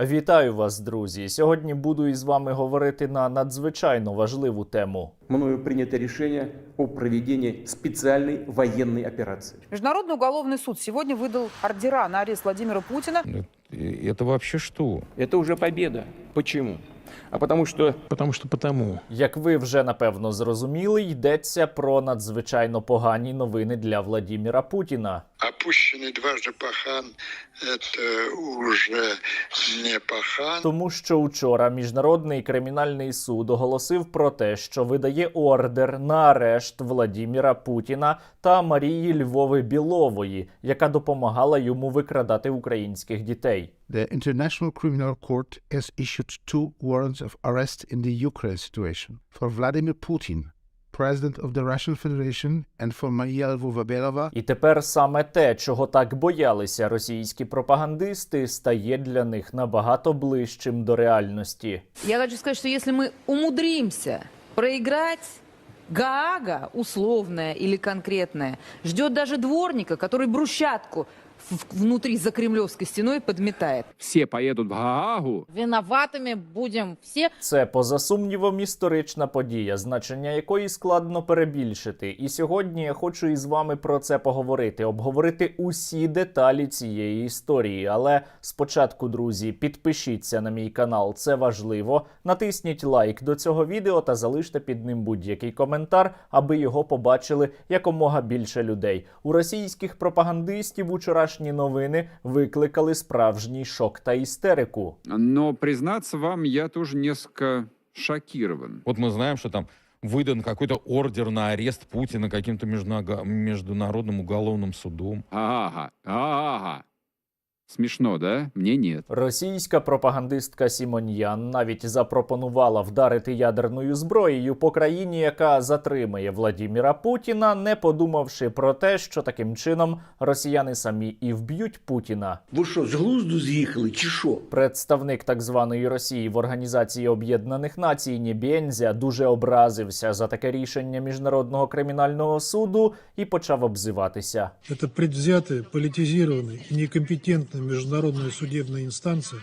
Вітаю вас, друзі! Сьогодні буду із вами говорити на надзвичайно важливу тему. мною принято решение о проведении специальной военной операции. Международный уголовный суд сегодня выдал ордера на арест Владимира Путина. Это, это вообще что? Это уже победа. Почему? А потому что Потому что потому. Як ви вже напевно зрозуміли, йдеться про надзвичайно погані новини для Владіміра Путіна. опущенный дважды пахан – это уже не пахан. Тому що учора міжнародний кримінальний суд оголосив про те, що видає ордер на арешт Владіміра Путіна та Марії Львови Білової, яка допомагала йому викрадати українських дітей. The International Criminal Court has issued two warrants of arrest in the Ukraine situation for Vladimir Putin, President of the Russian Federation, and for Maria Lvova-Belova, І тепер саме те, чого так боялися російські пропагандисти, стає для них набагато ближчим до реальності. Я хочу сказать, что если мы умудримся проиграть, Гаага, условная или конкретная, ждет даже дворника, который брусчатку внутри за кремлевской стеной подметает. все поедут в Гаагу, Виноватыми будем все. Це поза сумнівом історична подія, значення якої складно перебільшити. І сьогодні я хочу із вами про це поговорити, обговорити усі деталі цієї історії. Але спочатку, друзі, підпишіться на мій канал, це важливо. Натисніть лайк до цього відео та залиште під ним будь-який коментар, аби його побачили якомога більше людей. У російських пропагандистів учорашні новини викликали справжній шок та істерику. но, признаться вам, я тоже несколько шокирован. Вот мы знаем, что там выдан какой-то ордер на арест Путина каким-то межнага- международным уголовным судом. Ага, ага. Смешно, да? Мне нет. Російська пропагандистка Сімоньян навіть запропонувала вдарити ядерною зброєю по країні, яка затримає Владіміра Путіна, не подумавши про те, що таким чином росіяни самі і вб'ють Путіна. Ви що, з глузду з'їхали, чи що? Представник так званої Росії в Організації Об'єднаних Націй Нєбєнзя дуже образився за таке рішення міжнародного кримінального суду і почав обзиватися. Это предвзятая, политизированная и некомпетентная международная судебная инстанция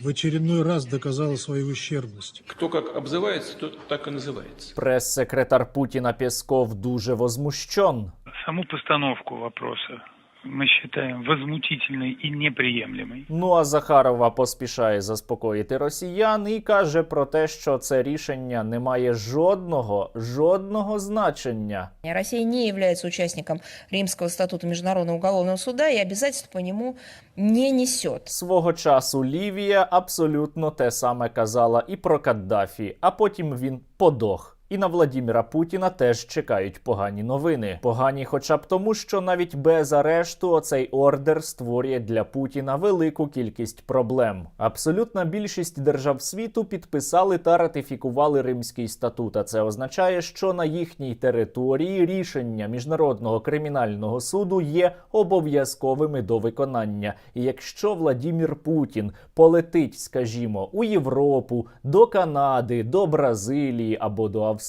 в очередной раз доказала свою ущербность. кто как обзывается, тот так и называется. Прес-секретар Путіна Песков дуже возмущен. Саму постановку вопроса мы считаем возмутительной и неприемлемой. Ну а Захарова поспішає заспокоїти росіян і каже про те, що це рішення не має жодного жодного значення. Россия не является участником Римского статута Международного уголовного суда и обязательств по нему не несет. Свого часу Лівія абсолютно те саме казала і про Каддафі, а потім він подох. І на Владіміра Путіна теж чекають погані новини. Погані, хоча б тому, що навіть без арешту оцей ордер створює для Путіна велику кількість проблем. Абсолютна більшість держав світу підписали та ратифікували Римський статут. А це означає, що на їхній території рішення міжнародного кримінального суду є обов'язковими до виконання. І якщо Владімір Путін полетить, скажімо, у Європу, до Канади, до Бразилії або до Австралії,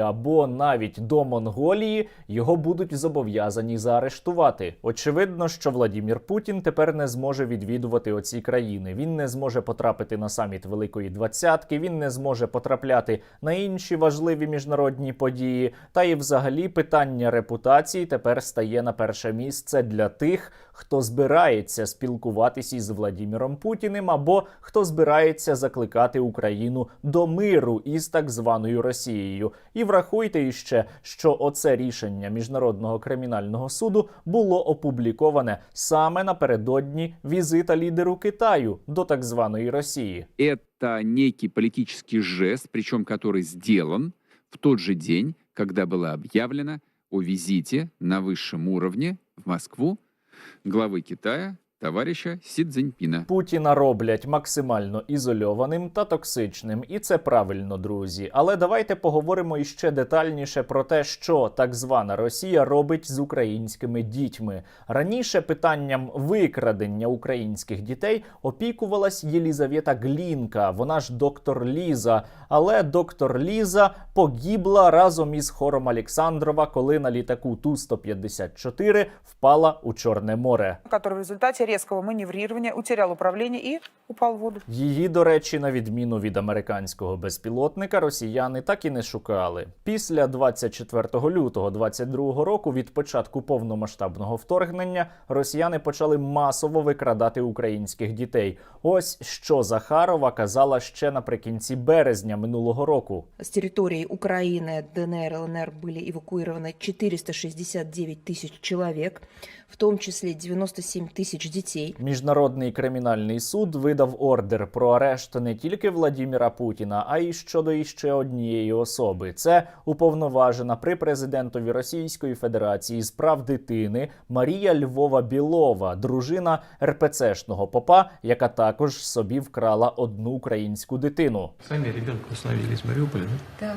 або навіть до Монголії, його будуть зобов'язані заарештувати. Очевидно, що Владімір Путін тепер не зможе відвідувати оці країни. Він не зможе потрапити на саміт Великої Двадцятки, він не зможе потрапляти на інші важливі міжнародні події. Та і взагалі питання репутації тепер стає на перше місце для тих, хто збирається спілкуватися із Владіміром Путіним, або хто збирається закликати Україну до миру із так званою Росією. І врахуйте іще, що оце рішення міжнародного кримінального суду було опубліковане саме напередодні візита лідеру Китаю до так званої Росії. Это некий политический жест, причем который сделан в тот же день, когда было объявлено о визите на высшем уровне в Москву главы Китая товарища Си Цзиньпина. Путіна роблять максимально ізольованим та токсичним, і це правильно, друзі. Але давайте поговоримо іще детальніше про те, що так звана Росія робить з українськими дітьми. Раніше питанням викрадення українських дітей опікувалась Єлізавета Глінка, вона ж доктор Ліза. Але доктор Ліза погибла разом із хором Олександрова, коли на літаку Ту-154 впала у Чорне море. который в результате резкого маневрирования утерял управление и упал в воду. Її, до речі, на відміну від американського безпілотника, росіяни так і не шукали. Після 24 лютого 22 року, від початку повномасштабного вторгнення, росіяни почали масово викрадати українських дітей. Ось що Захарова казала ще наприкінці березня минулого року. С территории Украины, ДНР, ЛНР были эвакуированы 469 тысяч человек, в том числе 97 тысяч детей. Міжнародний кримінальний суд видав ордер про арешт не тільки Владіміра Путіна, а й щодо іще однієї особи. Це уповноважена при президентові Російської Федерації з прав дитини Марія Львова Білова, дружина РПЦшного попа, яка також собі вкрала одну українську дитину. Установили из Мариуполя, да? Да.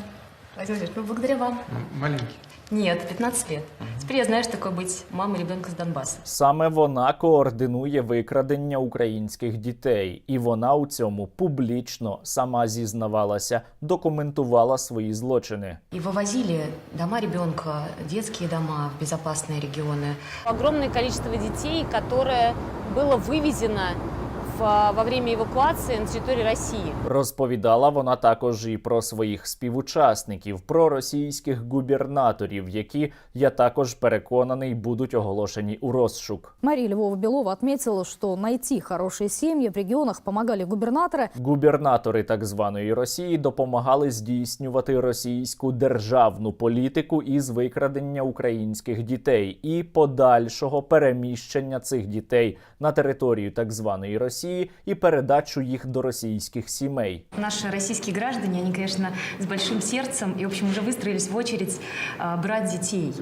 Владимир Владимирович, ну благодаря вам. Маленький. Нет, 15 лет. Теперь я знаю, что такое быть мамой ребенка с Донбасса. Саме вона координує викрадення українських дітей, і вона у цьому публічно сама зізнавалася, документувала свої злочини. И вывозили дома ребенка, детские дома в безопасные регионы. Огромное количество детей, которое было вывезено в- во время эвакуации на территории России. Розповідала вона також і про своїх співучасників, про російських губернаторів, які я також переконаний будуть оголошені у розшук. Мария Львова-Белова отметила, что найти хорошие семьи в регионах помогали губернаторы. Губернатори так званої Росії допомагали здійснювати російську державну політику із викрадення українських дітей і подальшого переміщення цих дітей на територію так званої Росії і передачу їх до російських сімей. Наши российские граждане, они, конечно, с большим сердцем и, в общем, уже выстроились в очередь а, брать детей.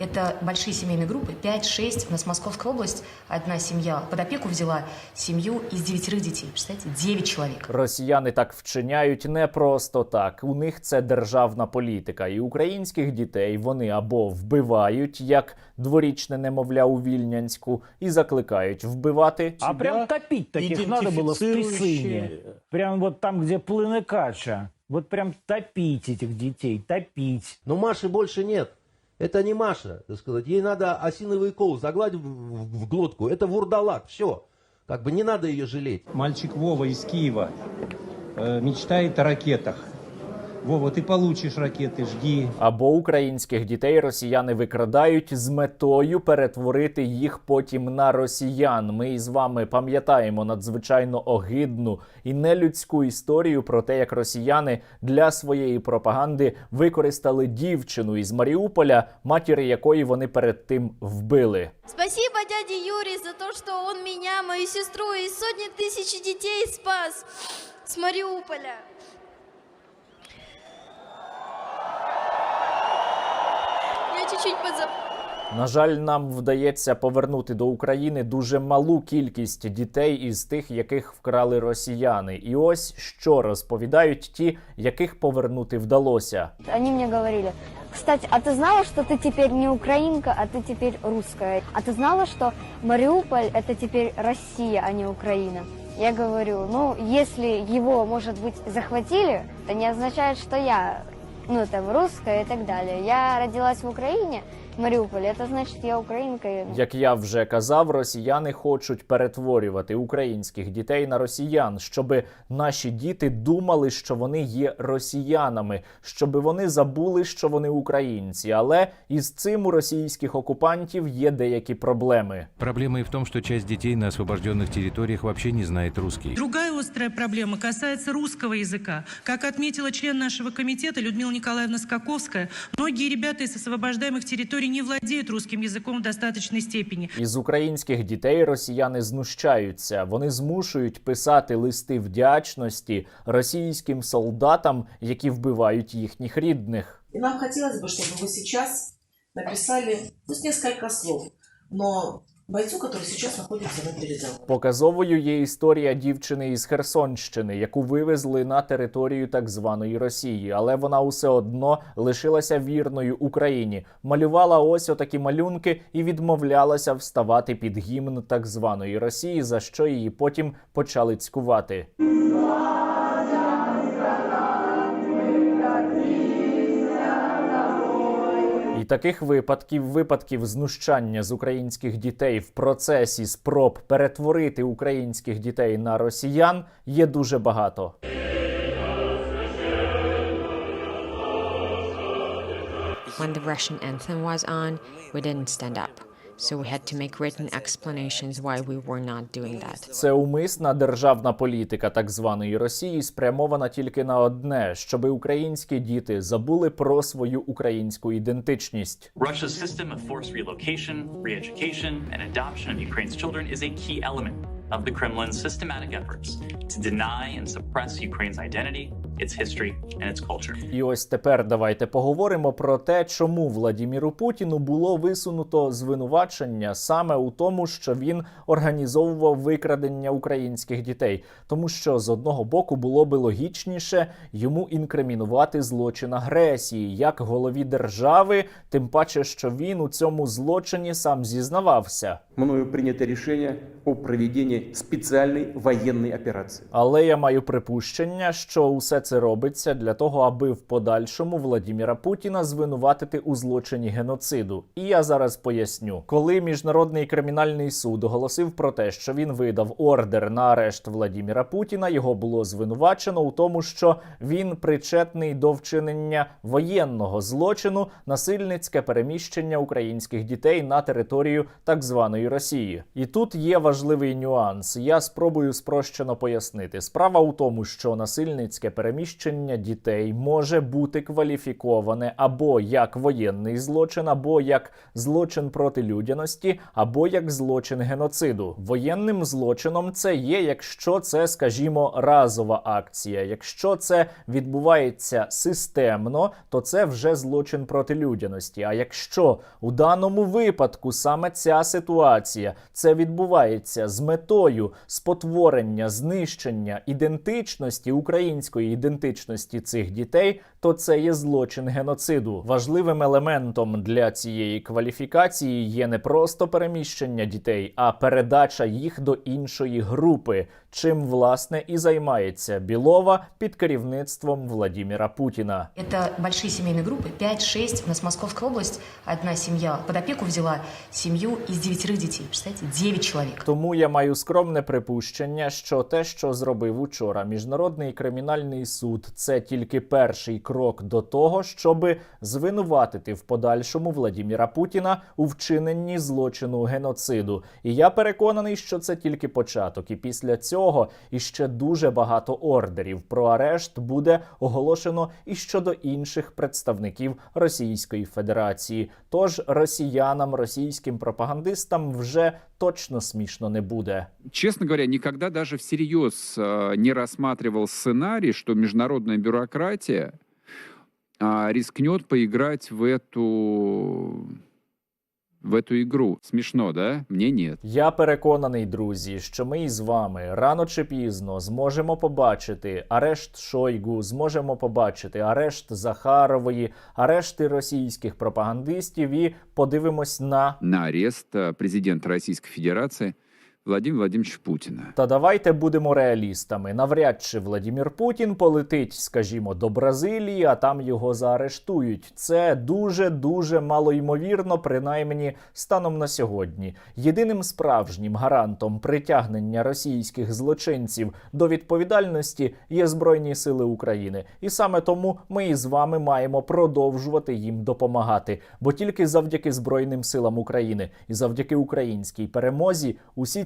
Это большие семейные группы, 5-6. У нас Московская область, одна семья под опеку взяла семью из девятерых детей. Представляете, 9 человек. Росіяни так вчиняють не просто так. У них це державна політика, і українських дітей вони або вбивають, як дворічне немовля у Вільнянську, і закликають вбивати. А прям топить Таких надо было в Присыне. Прям вот там, где плыны кача. Вот прям топить этих детей, топить. Но Маши больше нет. Это не Маша, так сказать. Ей надо осиновый кол загладить в, в- в глотку. Это вурдалак, все. Как бы не надо ее жалеть. Мальчик Вова из Киева э, мечтает о ракетах. Вова, ты получишь ракеты, жди. Або українських дітей росіяни викрадають з метою перетворити їх потім на росіян. Ми із вами пам'ятаємо надзвичайно огидну і нелюдську історію про те, як росіяни для своєї пропаганди використали дівчину із Маріуполя, матір якої вони перед тим вбили. Спасибо дяде Юрий за то, что он меня, мою сестру и сотни тысяч детей спас с Мариуполя. чуть-чуть подзап... На жаль, нам вдається повернути до України дуже малу кількість дітей із тих, яких вкрали росіяни. І ось що розповідають ті, яких повернути вдалося. Они мне говорили, кстати, а ты знала, что ты теперь не украинка, а ты теперь русская? А ты знала, что Мариуполь это теперь Россия, а не Украина? Я говорю, ну, если его, может быть, захватили, это не означает, что я, ну, там, русская и так далее. Я родилась в Украине, в Мариуполе, это значит, я украинка. и- Як я вже казав, росіяни хочуть перетворювати українських дітей на росіян, щоб наші діти думали, що вони є росіянами, щоб вони забули, що вони українці. Але із цим у російських окупантів є деякі проблеми. Проблема и в том, что часть детей на освобожденных территориях вообще не знает русский. Другая острая проблема касается русского языка. Как отметила член нашего комитета Людмила Николаевна Скаковская, многие ребята из освобождаемых территорий не владеют русским языком в достаточной степени. Із українських дітей росіяни знущаються. Вони змушують писати листи вдячності російським солдатам, які вбивають їхніх рідних. И нам хотелось бы, чтобы вы сейчас написали, пусть несколько слов, но бойцу, который сейчас находится на передовой. Показовою є історія дівчини із Херсонщини, яку вивезли на територію так званої Росії, але вона усе одно лишилася вірною Україні, малювала ось отакі малюнки і відмовлялася вставати під гімн так званої Росії, за що її потім почали цькувати. Таких випадків, випадків знущання з українських дітей в процесі спроб перетворити українських дітей на росіян є дуже багато. When the Russian anthem was on, we didn't stand up. So we had to make written explanations why we were not doing that. Це умисна державна політика так званої Росії спрямована тільки на одне, щоби українські діти забули про свою українську ідентичність. Russia's system of forced relocation, re-education, and adoption of Ukraine's children is a key element of the Kremlin's systematic efforts to deny and suppress Ukraine's identity, its history, and its culture. І ось тепер давайте поговоримо про те, чому Владіміру Путіну було висунуто звинувачення саме у тому, що він організовував викрадення українських дітей, тому що з одного боку було би логічніше йому інкримінувати злочин агресії як голові держави, тим паче, що він у цьому злочині сам зізнавався. Мною принято решение о проведении специальной военной операции. Але я маю припущення, що усе це робиться для того, аби в подальшому Владіміра Путіна звинуватити у злочині геноциду. І я зараз поясню, коли міжнародний кримінальний суд оголосив про те, що він видав ордер на арешт Владіміра Путіна, його було звинувачено у тому, що він причетний до вчинення воєнного злочину, насильницьке переміщення українських дітей на територію так званої Росії. І тут є важливий нюанс. Я спробую спрощено пояснити. Справа у тому, що насильницьке переміщення дітей може бути кваліфіковане або як воєнний злочин, або як злочин проти людяності, або як злочин геноциду. Воєнним злочином це є, якщо це, скажімо, разова акція. Якщо це відбувається системно, то це вже злочин проти людяності. А якщо у даному випадку саме ця ситуація це відбувається з метою спотворення, знищення ідентичності української ідентичності цих дітей, то це є злочин геноциду. Важливим елементом для цієї кваліфікації є не просто переміщення дітей, а передача їх до іншої групи, чим власне і займається Білова під керівництвом Владіміра Путіна. Это большие семейные группы, 5-6. У нас Московская область, одна семья под опеку взяла семью из девятерых детей. Представляете, 9 человек. Тому я маю скромне припущення, що те, що зробив учора міжнародний кримінальний суд, це тільки перший крок до того, щоби звинуватити в подальшому Владіміра Путіна у вчиненні злочину геноциду. І я переконаний, що це тільки початок. І після цього іще дуже багато ордерів про арешт буде оголошено і щодо інших представників Російської Федерації. Тож росіянам, російським пропагандистам вже точно смішно не буде. Честно говоря, даже всерьез э, не рассматривал сценарий, что международная бюрократия а, рискнет поиграть в эту в эту игру. Смешно, да? Мне нет. Я переконаний, друзі, що ми із вами рано чи пізно зможемо побачити арешт Шойгу, зможемо побачити арешт Захарової, арешти російських пропагандистів і подивимось на На арест э, президента Российской Федерации Владимира Владимировича Путина. Та давайте будемо реалістами. Навряд чи Владімір Путін полетить, скажімо, до Бразилії, а там його заарештують. Це дуже дуже малоймовірно, принаймні станом на сьогодні. Єдиним справжнім гарантом притягнення російських злочинців до відповідальності є Збройні Сили України, і саме тому ми із вами маємо продовжувати їм допомагати. Бо тільки завдяки Збройним силам України і завдяки українській перемозі усі